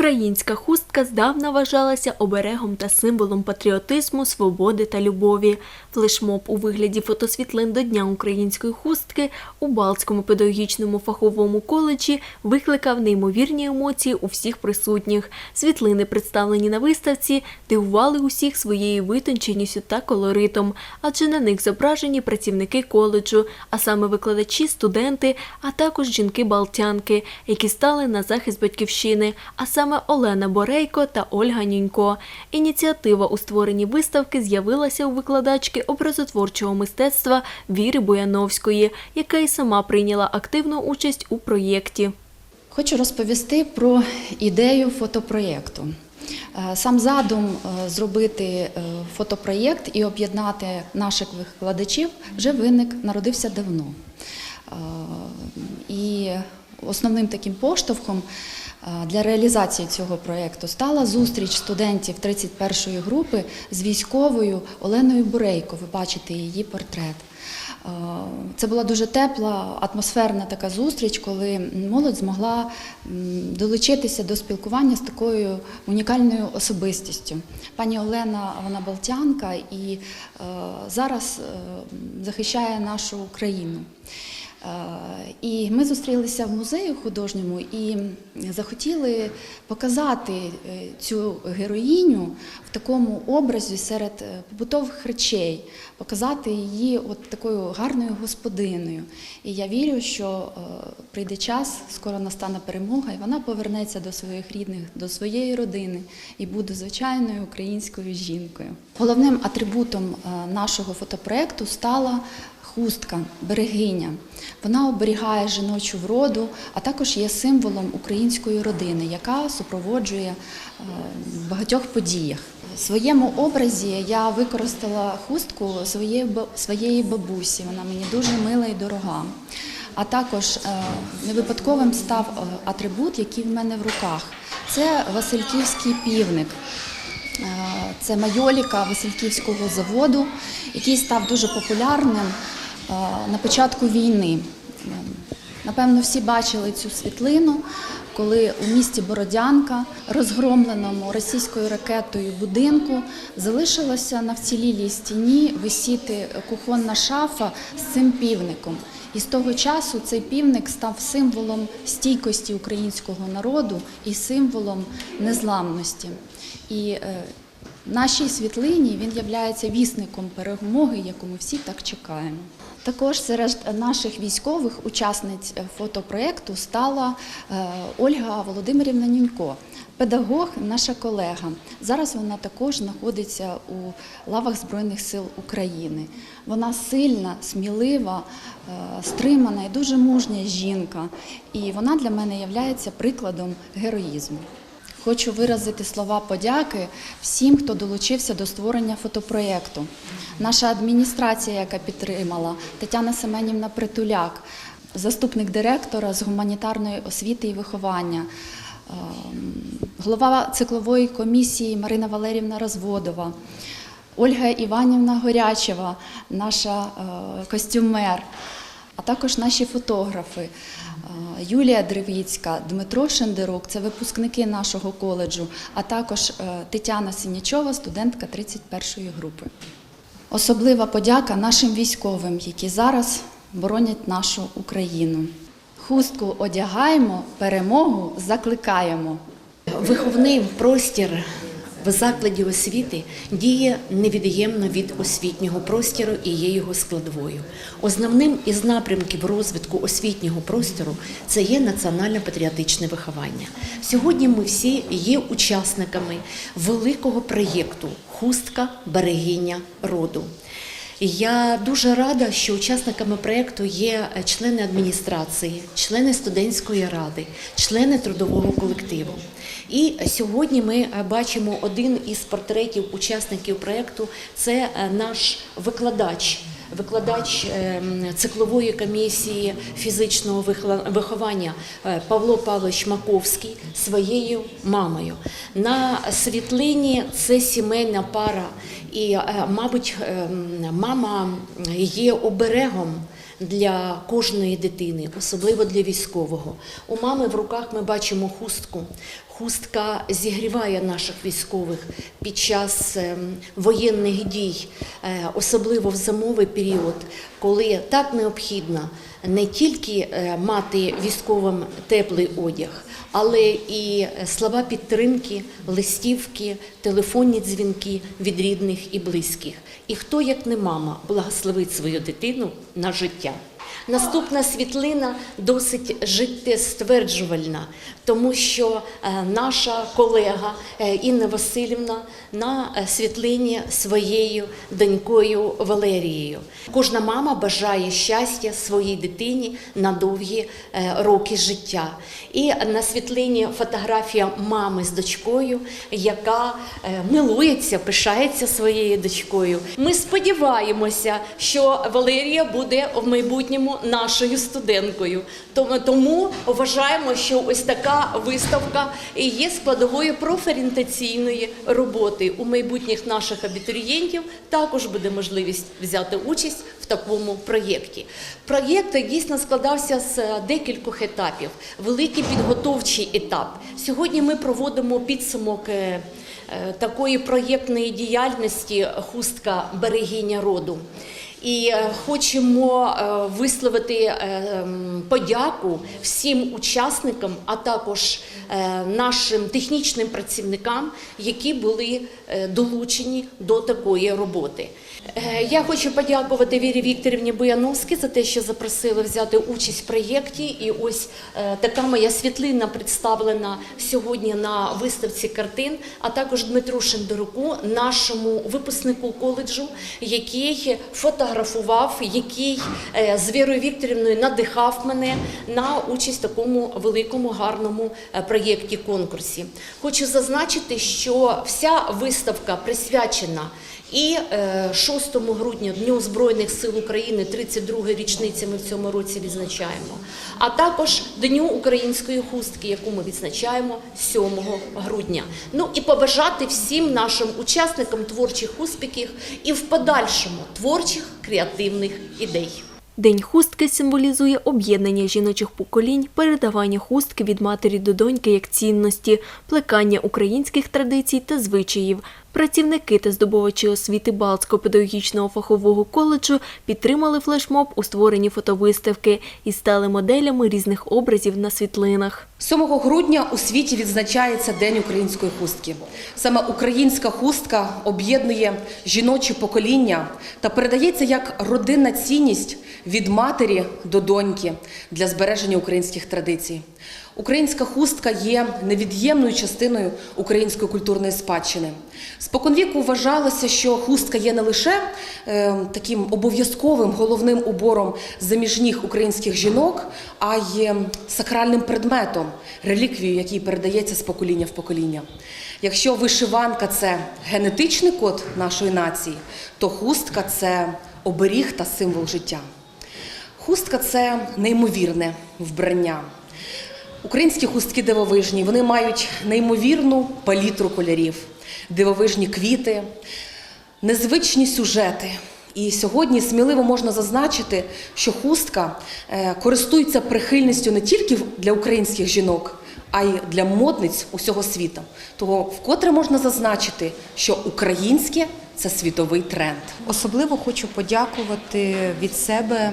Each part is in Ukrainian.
Українська хустка здавна вважалася оберегом та символом патріотизму, свободи та любові. Флешмоб у вигляді фотосвітлин до Дня української хустки у Балтському педагогічному фаховому коледжі викликав неймовірні емоції у всіх присутніх. Світлини, представлені на виставці, дивували усіх своєю витонченістю та колоритом, адже на них зображені працівники коледжу, а саме викладачі, студенти, а також жінки-балтянки, які стали на захист батьківщини, а саме Олена Борейко та Ольга Нюнько. Ініціатива у створенні виставки з'явилася у викладачки образотворчого мистецтва Віри Бояновської, яка й сама прийняла активну участь у проєкті. Хочу розповісти про ідею фотопроєкту. Е, Сам задум е, зробити е, фотопроєкт і об'єднати наших викладачів вже виник, народився давно. І основним таким поштовхом для реалізації цього проєкту стала зустріч студентів 31-ї групи з військовою Оленою Бурейко. Ви бачите її портрет. Це була дуже тепла, атмосферна така зустріч, коли молодь змогла долучитися до спілкування з такою унікальною особистістю. Пані Олена, вона балтянка і зараз е, захищає нашу Україну. Е, І ми зустрілися в музеї художньому і захотіли показати е, цю героїню в такому образі серед е, побутових речей, показати її от такою гарною господиною. І я вірю, що прийде час, скоро настане перемога, і вона повернеться до своїх рідних, до своєї родини і буде звичайною українською жінкою. Головним атрибутом нашого фотопроекту стала хустка, берегиня. Вона оберігає жіночу вроду, а також є символом української родини, яка супроводжує е, в багатьох подіях. В своєму образі я використала хустку своєї, бабусі. Вона мені дуже мила і дорога. А також е, невипадковим став е, атрибут, який в мене в руках. Це Васильківський півник. Це майоліка Васильківського заводу, який став дуже популярним на початку війни. Напевно, всі бачили цю світлину, коли у місті Бородянка, розгромленому російською ракетою будинку, залишилася на вцілілій стіні висіти кухонна шафа з цим півником. І з того часу цей півник став символом стійкості українського народу і символом незламності. І е, нашій світлині він є вісником перемоги, яку ми всі так чекаємо. Також серед наших військових учасниць е, фотопроєкту стала е, Ольга Володимирівна Нюнько, педагог, наша колега. Зараз вона також знаходиться у лавах Збройних сил України. Вона сильна, смілива, е, стримана і дуже мужня жінка. І вона для мене є прикладом героїзму. Хочу виразити слова подяки всім, хто долучився до створення фотопроєкту. Наша адміністрація, яка підтримала, Тетяна Семенівна Притуляк, заступник директора з гуманітарної освіти і виховання, ем, голова циклової комісії Марина Валерівна Розводова, Ольга Іванівна Горячева, наша е, костюмер а також наші фотографи Юлія Древіцька, Дмитро Шендерук, це випускники нашого коледжу, а також е, Тетяна Синячова, студентка 31-ї групи. Особлива подяка нашим військовим, які зараз боронять нашу Україну. Хустку одягаємо, перемогу закликаємо. Виховний простір в закладі освіти діє невід'ємно від освітнього простору і є його складовою. Основним із напрямків розвитку освітнього простору це є національно-патріотичне виховання. Сьогодні ми всі є учасниками великого проєкту Хустка берегіння роду. Я дуже рада, що учасниками проєкту є члени адміністрації, члени студентської ради, члени трудового колективу. І сьогодні ми е, бачимо один із портретів учасників проєкту це е, наш викладач. Викладач ем, циклової комісії фізичного виховання е, Павло Павлович Маковський своєю мамою. На світлині це сімейна пара, і, е, мабуть, мама є оберегом для кожної дитини, особливо для військового. У мами в руках ми бачимо хустку. Хустка зігріває наших військових під час ем, воєнних дій, е, особливо в зимовий період, коли так необхідно не тільки е, мати військовим теплий одяг, але і слова підтримки, листівки, телефонні дзвінки від рідних і близьких. І хто, як не мама, благословить свою дитину на життя. Наступна світлина досить життєстверджувальна, тому що е, наша колега е, Інна Васильівна на е, світлині своєю донькою Валерією. Кожна мама бажає щастя своїй дитині на довгі роки життя. І на світлині фотографія мами з дочкою, яка милується, пишається своєю дочкою. Ми сподіваємося, що Валерія буде в майбутньому нашою студенткою. Тому вважаємо, що ось така виставка є складовою профорієнтаційної роботи. У майбутніх наших абітурієнтів також буде можливість взяти участь в такому проєкті. Проєкт дійсно складався з декількох етапів. Великий підготовчий етап. Сьогодні ми проводимо підсумок. е, е, Такої проєктної діяльності хустка берегиня роду. І е, хочемо е, висловити е, подяку всім учасникам, а також нашим технічним працівникам, які були долучені до такої роботи. Е, Я хочу подякувати Вірі Вікторівні Бояновській за те, що запросили взяти участь в проєкті. І ось е, така моя світлина представлена сьогодні на виставці картин, а також Дмитру Шендеруку, нашому випускнику коледжу, який фотографував, який е, з Вірою Вікторівною надихав мене на участь в такому великому гарному проєкті конкурсі. Хочу зазначити, що вся виставка присвячена і е, 6 грудня Дню Збройних сил України, 32 річниці ми в цьому році відзначаємо, а також Дню української хустки, яку ми відзначаємо 7 грудня. Ну і побажати всім нашим учасникам творчих успіхів і в подальшому творчих креативних ідей. День хустки символізує об'єднання жіночих поколінь, передавання хустки від матері до доньки як цінності, плекання українських традицій та звичаїв. Працівники та здобувачі освіти Балтського педагогічного фахового коледжу підтримали флешмоб у створенні фотовиставки і стали моделями різних образів на світлинах. 7 грудня у світі відзначається День української хустки. Саме українська хустка об'єднує жіночі покоління та передається як родинна цінність від матері до доньки для збереження українських традицій. Українська хустка є невід'ємною частиною української культурної спадщини. Споконвіку вважалося, що хустка є не лише е, таким обов'язковим головним убором заміжніх українських жінок, а й сакральним предметом, реліквією, який передається з покоління в покоління. Якщо вишиванка це генетичний код нашої нації, то хустка це оберіг та символ життя. Хустка це неймовірне вбрання. Українські хустки дивовижні, вони мають неймовірну палітру кольорів, дивовижні квіти, незвичні сюжети. І сьогодні сміливо можна зазначити, що хустка е, користується прихильністю не тільки для українських жінок, а й для модниць усього світу. Того вкотре можна зазначити, що українське це світовий тренд. Особливо хочу подякувати від себе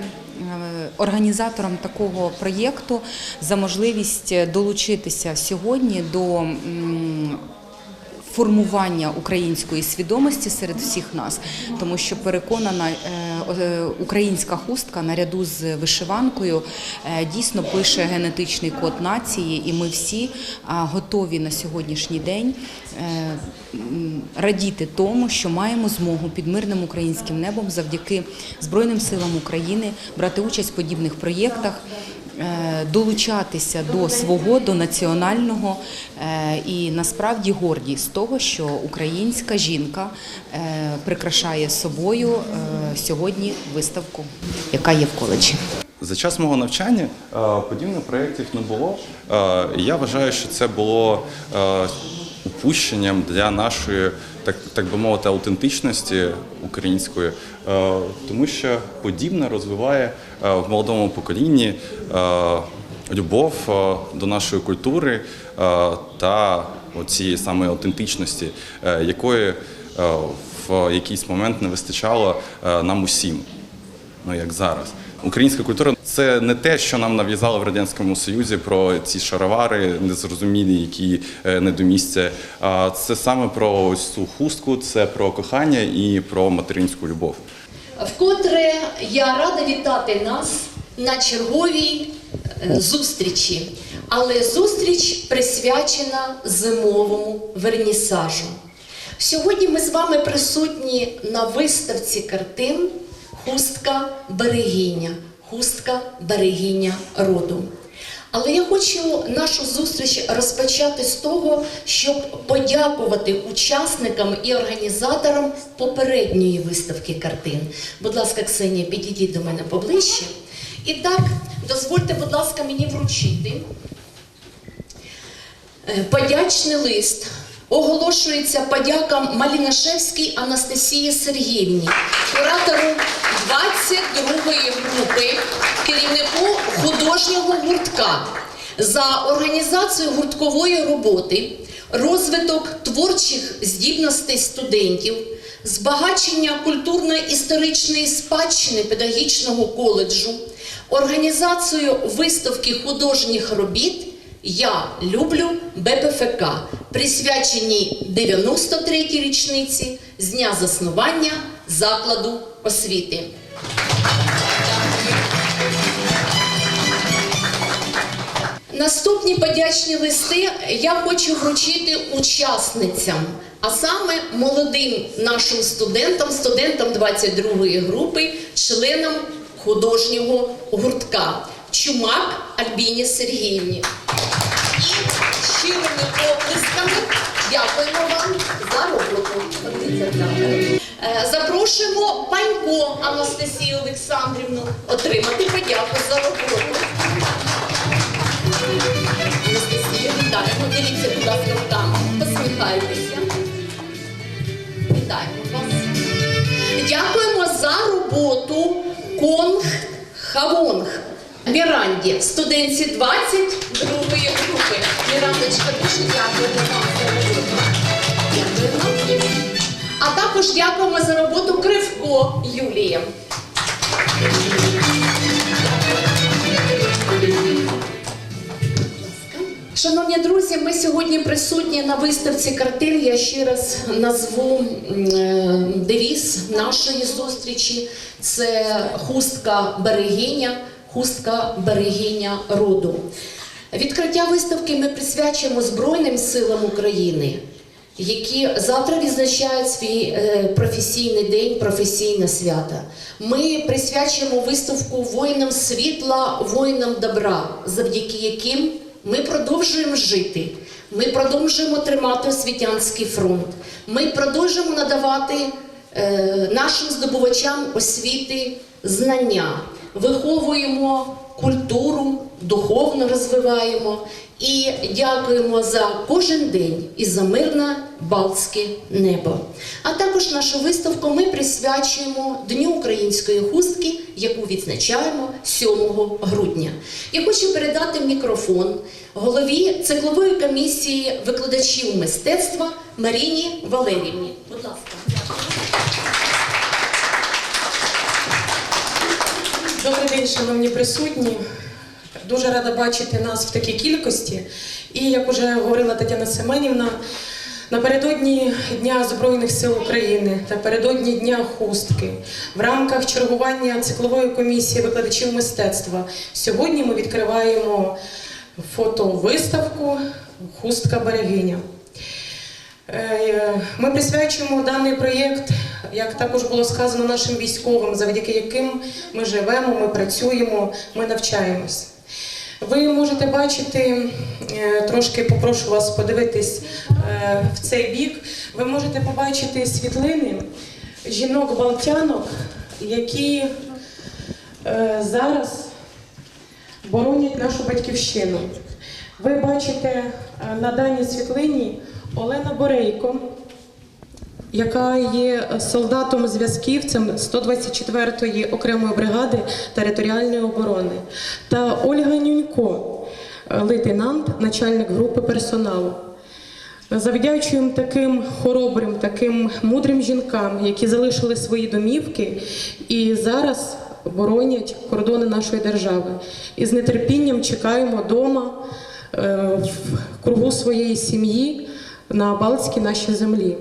організаторам такого проєкту за можливість долучитися сьогодні до формування української свідомості серед всіх нас, тому що переконана, е, е, українська хустка наряду з вишиванкою е, дійсно пише генетичний код нації, і ми всі готові на сьогоднішній день радіти тому, що маємо змогу під мирним українським небом завдяки Збройним силам України брати участь в подібних проєктах долучатися до свого, до національного е, і насправді горді з того, що українська жінка е, прикрашає собою е, сьогодні виставку, яка є в коледжі. За час мого навчання е, подібних проєктів не було. Е, Я вважаю, що це було е, упущенням для нашої, так, так би мовити, аутентичності української, е, тому що подібне розвиває е, в молодому поколінні е, любов до нашої культури та цієї саме аутентичності, якої в якийсь момент не вистачало нам усім ну як зараз. Українська культура це не те, що нам нав'язали в радянському союзі про ці шаровари, незрозумілі, які е, не. А це саме про ось цю хустку, це про кохання і про материнську любов. Вкотре я рада вітати нас на черговій е, зустрічі, але зустріч присвячена зимовому вернісажу. Сьогодні ми з вами присутні на виставці картин Хустка берегиня, хустка берегиня роду. Але я хочу нашу зустріч розпочати з того, щоб подякувати учасникам і організаторам попередньої виставки картин. Будь ласка, Ксенія, підійдіть до мене поближче. І так, дозвольте, будь ласка, мені вручити Е, подячний лист. Оголошується подяка Малінашевській Анастасії Сергіївні, куратору 22-ї групи, керівнику художнього гуртка за організацію гурткової роботи, розвиток творчих здібностей студентів, збагачення культурно-історичної спадщини педагогічного коледжу, організацію виставки художніх робіт. Я люблю БПФК, присвяченій 93-й річниці з дня заснування закладу освіти. Наступні подячні листи я хочу вручити учасницям, а саме молодим нашим студентам, студентам 22-ї групи, членам художнього гуртка Чумак Альбіні Сергіївні. Щирими оплесками дякуємо вам за роботу. Е, Запрошуємо Панько Анастасію Олександрівну отримати подяку за роботу. Анастасія, вітаємо. Дивіться, будь ласка, там. Посміхайтеся. Вітаємо вас. Дякуємо за роботу Конг Хавонг. Міранді, студентці 22-ї групи. Мірандочка, дуже дякуємо вам за роботу. Дякуємо. А також дякуємо за роботу Кривко Юлії. Шановні друзі, ми сьогодні присутні на виставці картин. Я ще раз назву е, девіз нашої зустрічі. Це хустка берегиня, хустка берегиня роду. Відкриття виставки ми присвячуємо Збройним силам України, які завтра відзначають свій е, професійний день, професійне свято. Ми присвячуємо виставку воїнам світла, воїнам добра, завдяки яким ми продовжуємо жити. Ми продовжуємо тримати освітянський фронт. Ми продовжуємо надавати е, нашим здобувачам освіти знання, виховуємо культуру, духовно розвиваємо і дякуємо за кожен день і за мирне Балтське небо. А також нашу виставку ми присвячуємо Дню української хустки, яку відзначаємо 7 грудня. Я хочу передати мікрофон голові циклової комісії викладачів мистецтва Маріні Валерівні. Будь ласка. Добрий день, шановні присутні. Дуже рада бачити нас в такій кількості. І як вже говорила Тетяна Семенівна, напередодні Дня Збройних сил України та передодні Дня хустки в рамках чергування циклової комісії викладачів мистецтва сьогодні ми відкриваємо фотовиставку Хустка берегиня. Е, Ми присвячуємо даний проєкт, як також було сказано, нашим військовим, завдяки яким ми живемо, ми працюємо, ми навчаємось. Ви можете бачити, е, трошки попрошу вас подивитись е, в цей бік. Ви можете побачити світлини жінок-балтянок, які зараз боронять нашу батьківщину. Ви бачите на даній світлині Олена Борейко, яка є солдатом зв'язківцем 124-ї окремої бригади територіальної оборони, та Ольга Нюнько, е, лейтенант, начальник групи персоналу. Завдячуємо їм таким хоробрим, таким мудрим жінкам, які залишили свої домівки і зараз боронять кордони нашої держави. І з нетерпінням чекаємо вдома в кругу своєї сім'ї на Балтській нашій землі.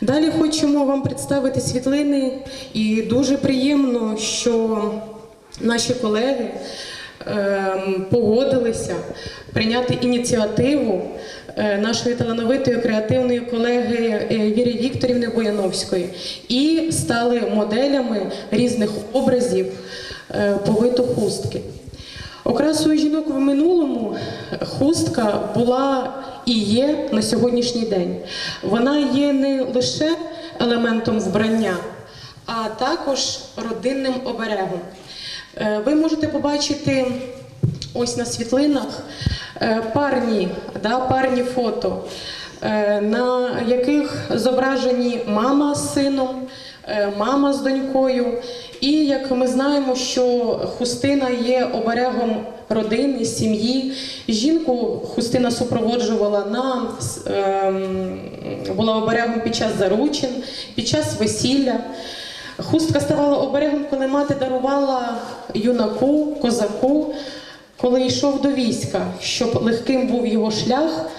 Далі хочемо вам представити світлини, і дуже приємно, що наші колеги ем, погодилися прийняти ініціативу е, нашої талановитої креативної колеги е, Віри Вікторівни Бояновської і стали моделями різних образів е, повиту хустки. Окрасою жінок в минулому хустка була і є на сьогоднішній день. Вона є не лише елементом вбрання, а також родинним оберегом. Е, Ви можете побачити ось на світлинах е, парні, да, парні фото, е, на яких зображені мама з сином, мама з донькою. І як ми знаємо, що хустина є оберегом родини, сім'ї. Жінку хустина супроводжувала на ем, була оберегом під час заручин, під час весілля. Хустка ставала оберегом, коли мати дарувала юнаку, козаку, коли йшов до війська, щоб легким був його шлях,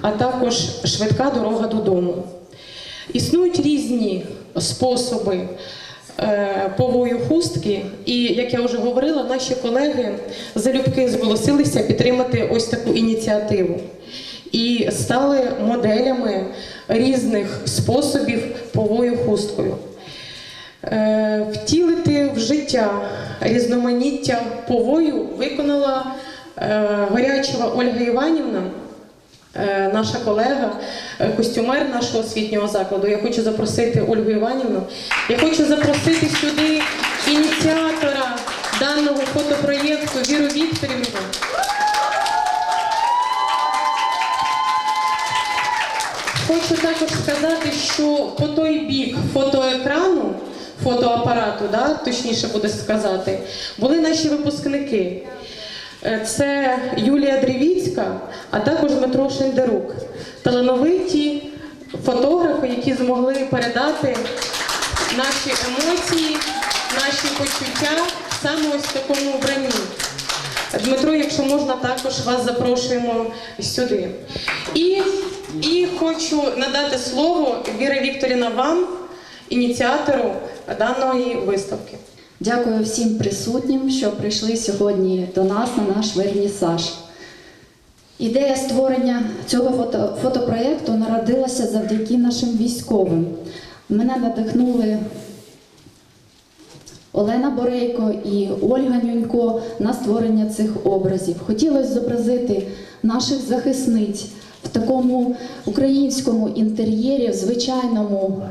а також швидка дорога додому. Існують різні способи повою хустки, і як я вже говорила, наші колеги залюбки зголосилися підтримати ось таку ініціативу. І стали моделями різних способів повою хусткою. Е, Втілити в життя різноманіття повою виконала е, Горячева Ольга Іванівна, е, наша колега, е, костюмер нашого освітнього закладу. Я хочу запросити Ольгу Іванівну. Я хочу запросити сюди ініціатора даного фотопроєкту Віру Вікторівну. Хочу також сказати, що по той бік фотоекрану, фотоапарату, да, точніше буде сказати, були наші випускники. Е, Це Юлія Дрівіцька, а також Дмитро Шендерук. Талановиті фотографи, які змогли передати наші емоції, наші почуття саме ось в такому вбранні. Дмитро, якщо можна, також вас запрошуємо сюди. І, і хочу надати слово Віра Вікторівна вам, ініціатору даної виставки. Дякую всім присутнім, що прийшли сьогодні до нас на наш вернісаж. Ідея створення цього фото, фотопроєкту народилася завдяки нашим військовим. Мене надихнули Олена Борейко і Ольга Нюнько на створення цих образів. Хотілося зобразити наших захисниць в такому українському інтер'єрі, в звичайному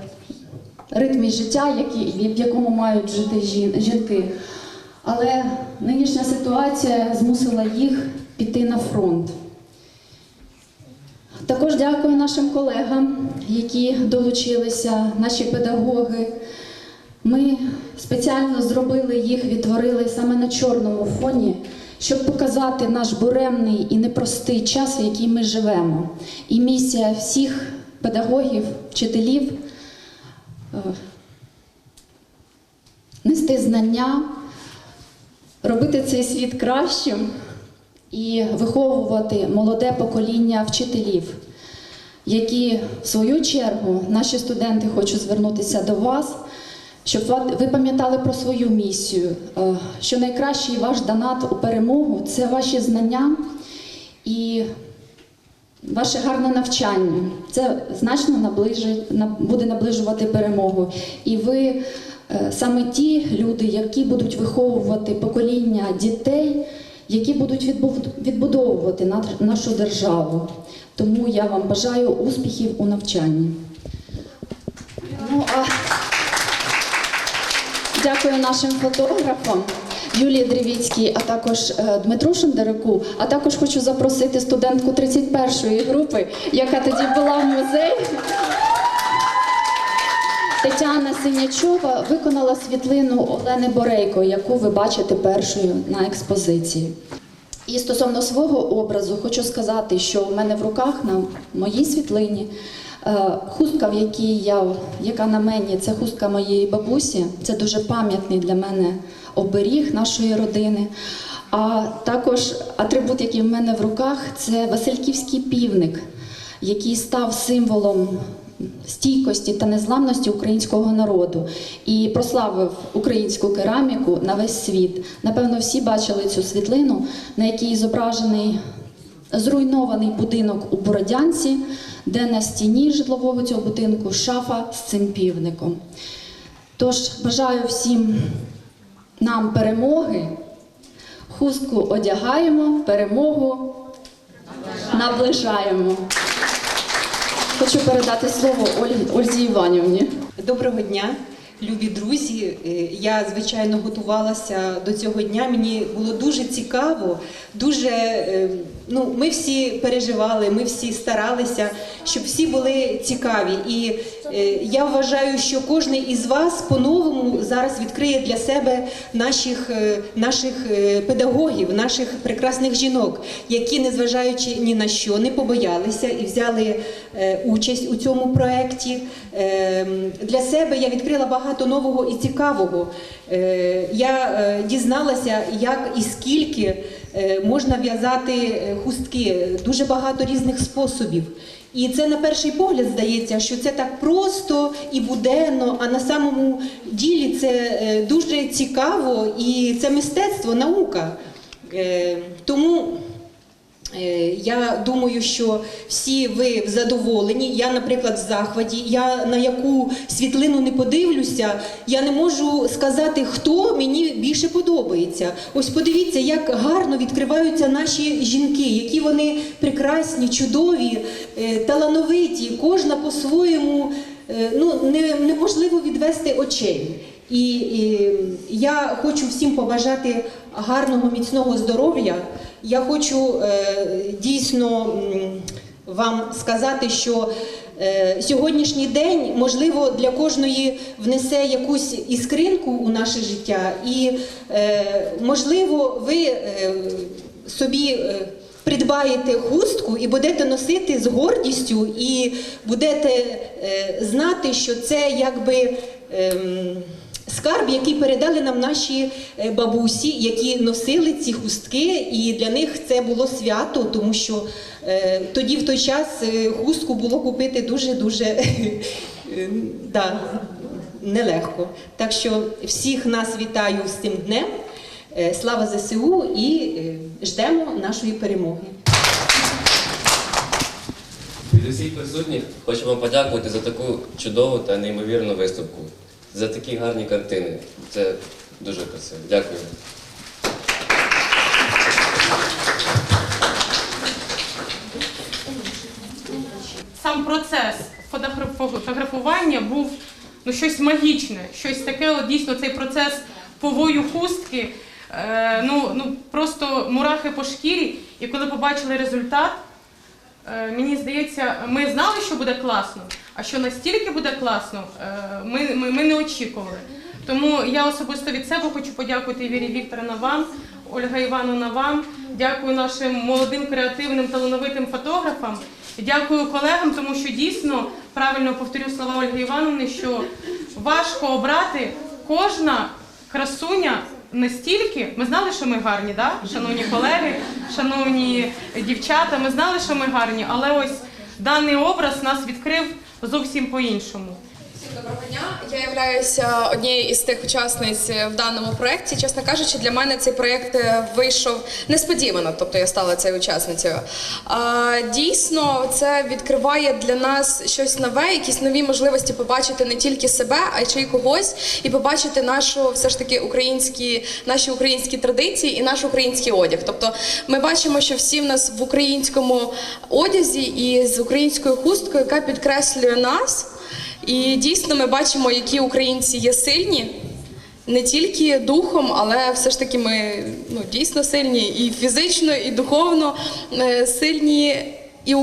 ритмі життя, який- в якому мають жити жінки. Але нинішня ситуація змусила їх піти на фронт. Також дякую нашим колегам, які долучилися, наші педагоги. Ми спеціально зробили їх, відтворили саме на чорному фоні, щоб показати наш буремний і непростий час, в який ми живемо. І місія всіх педагогів, вчителів нести знання, робити цей світ кращим і виховувати молоде покоління вчителів, які, в свою чергу, наші студенти хочу звернутися до вас, щоб ви пам'ятали про свою місію, е, що найкращий ваш донат у перемогу це ваші знання і Ваше гарне навчання це значно наближить, на- буде наближувати перемогу. І ви е, саме ті люди, які будуть виховувати покоління дітей, які будуть відбудовувати нашу державу. Тому я вам бажаю успіхів у навчанні. Ну, а... Дякую нашим фотографам Юлії Дрівіцькій, а також е, Дмитру Шендерику. А також хочу запросити студентку 31-ї групи, яка тоді була в музеї. Тетяна Синячова виконала світлину Олени Борейко, яку ви бачите першою на експозиції. І стосовно свого образу, хочу сказати, що у мене в руках на моїй світлині е, хустка, в якій я, яка на мені, це хустка моєї бабусі. Це дуже пам'ятний для мене оберіг нашої родини. А також атрибут, який в мене в руках, це Васильківський півник, який став символом стійкості та незламності українського народу і прославив українську кераміку на весь світ. Напевно, всі бачили цю світлину, на якій зображений зруйнований будинок у Бородянці, де на стіні житлового цього будинку шафа з цим півником. Тож бажаю всім нам перемоги. Хустку одягаємо, перемогу наближаємо. Хочу передати слово Ользі Іванівні. Доброго дня, любі друзі. Е, Я звичайно готувалася до цього дня. Мені було дуже цікаво, дуже е, ну, ми всі переживали, ми всі старалися, щоб всі були цікаві. І я вважаю, що кожен із вас по-новому зараз відкриє для себе наших, е, наших е, педагогів, наших прекрасних жінок, які, незважаючи ні на що, не побоялися і взяли е, участь у цьому проєкті. Е, Для себе я відкрила багато нового і цікавого. Е, Я е, дізналася, як і скільки е, можна в'язати е, хустки, дуже багато різних способів. І це на перший погляд здається, що це так просто і буденно, а на самому ділі це е, дуже цікаво і це мистецтво, наука. Е, Тому Е, Я думаю, що всі ви задоволені. Я, наприклад, в захваті. Я на яку світлину не подивлюся, я не можу сказати, хто мені більше подобається. Ось подивіться, як гарно відкриваються наші жінки, які вони прекрасні, чудові, е, талановиті. Кожна по-своєму е, ну, не, неможливо відвести очей. І, і я хочу всім побажати гарного, міцного здоров'я. Я хочу е, дійсно вам сказати, що е, сьогоднішній день, можливо, для кожної внесе якусь іскринку у наше життя, і е, можливо, ви собі. Придбаєте хустку і будете носити з гордістю, і будете знати, що це якби ем, скарб, який передали нам наші е, бабусі, які носили ці хустки, і для них це було свято, тому що е, тоді в той час е, хустку було купити дуже дуже е, да, нелегко. Так що всіх нас вітаю з цим днем. Слава ЗСУ і ждемо нашої перемоги. Від усіх присутніх хочу вам подякувати за таку чудову та неймовірну виставку, за такі гарні картини. Це дуже красиво. Дякую. сам процес фотограф- фотографування був ну, щось магічне, щось таке, от, дійсно цей процес повою хустки, е, ну, ну просто мурахи по шкірі. І коли побачили результат, мені здається, ми знали, що буде класно, а що настільки буде класно, е, ми, ми, ми не очікували. Тому я особисто від себе хочу подякувати Вірі Вікторовна вам, Ольга Івановна вам. Дякую нашим молодим, креативним, талановитим фотографам. Дякую колегам, тому що дійсно правильно повторю слова Ольги Івановни, що важко обрати кожна красуня настільки. Ми знали, що ми гарні, да? шановні колеги, шановні дівчата. Ми знали, що ми гарні, але ось даний образ нас відкрив зовсім по-іншому. Доброго дня. Я являюся однією із тих учасниць в даному проєкті. Чесно кажучи, для мене цей проєкт е, вийшов несподівано, тобто я стала цією учасницею. Дійсно, це відкриває для нас щось нове, якісь нові можливості побачити не тільки себе, а й чи когось, і побачити нашу все ж таки українські, наші українські традиції і наш український одяг. Тобто ми бачимо, що всі в нас в українському одязі і з українською хусткою, яка підкреслює нас. І дійсно ми бачимо, які українці є сильні, не тільки духом, але все ж таки ми ну, дійсно сильні і фізично, і духовно е, сильні, і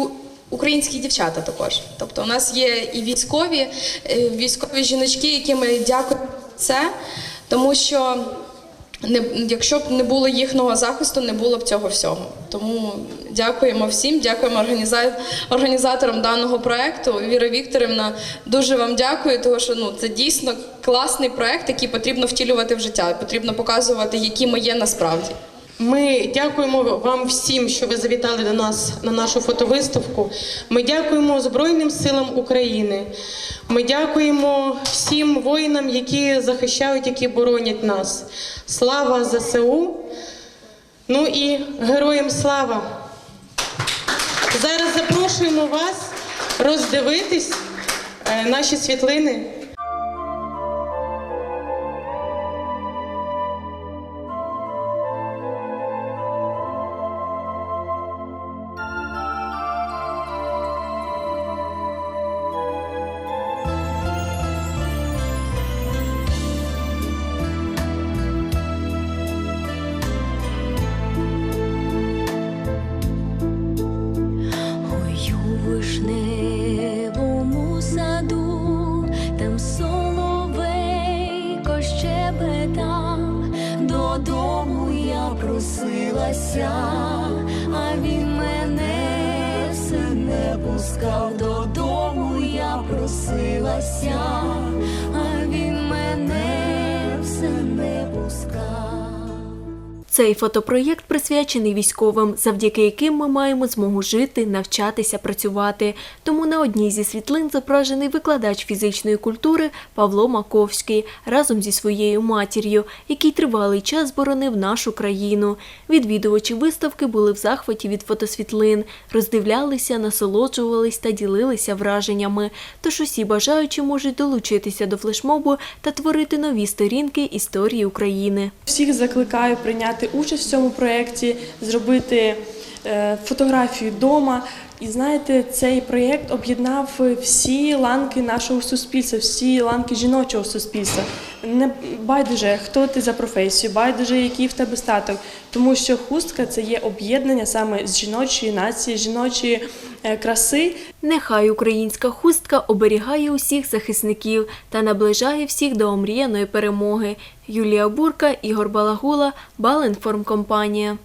українські дівчата також. Тобто у нас є і військові, е, військові жіночки, яким ми дякуємо це, тому що не, якщо б не було їхнього захисту, не було б цього всього. Тому дякуємо всім, дякуємо організа- організаторам даного проекту. Віра Вікторівна, дуже вам дякую, тому що ну це дійсно класний проект, який потрібно втілювати в життя. Потрібно показувати, які ми є насправді. Ми дякуємо вам всім, що ви завітали до нас на нашу фотовиставку. Ми дякуємо Збройним силам України. Ми дякуємо всім воїнам, які захищають, які боронять нас. Слава ЗСУ! Ну і героям слава! Зараз запрошуємо вас роздивитись е, наші світлини. Цей фотопроєкт присвячений військовим, завдяки яким ми маємо змогу жити, навчатися, працювати. Тому на одній зі світлин зображений викладач фізичної культури Павло Маковський разом зі своєю матір'ю, який тривалий час боронив нашу країну. Відвідувачі виставки були в захваті від фотосвітлин, роздивлялися, насолоджувались та ділилися враженнями. Тож усі бажаючі можуть долучитися до флешмобу та творити нові сторінки історії України. Всіх закликаю прийняти участь в цьому проєкті, зробити е, фотографію вдома. І знаєте, цей проєкт об'єднав всі ланки нашого суспільства, всі ланки жіночого суспільства. Не байдуже, хто ти за професію, байдуже, який в тебе статок, тому що хустка це є об'єднання саме з жіночої нації, жіночої е, краси. Нехай українська хустка оберігає усіх захисників та наближає всіх до омріяної перемоги. Юлія Бурка, Ігор Балагула, Балінформкомпанія.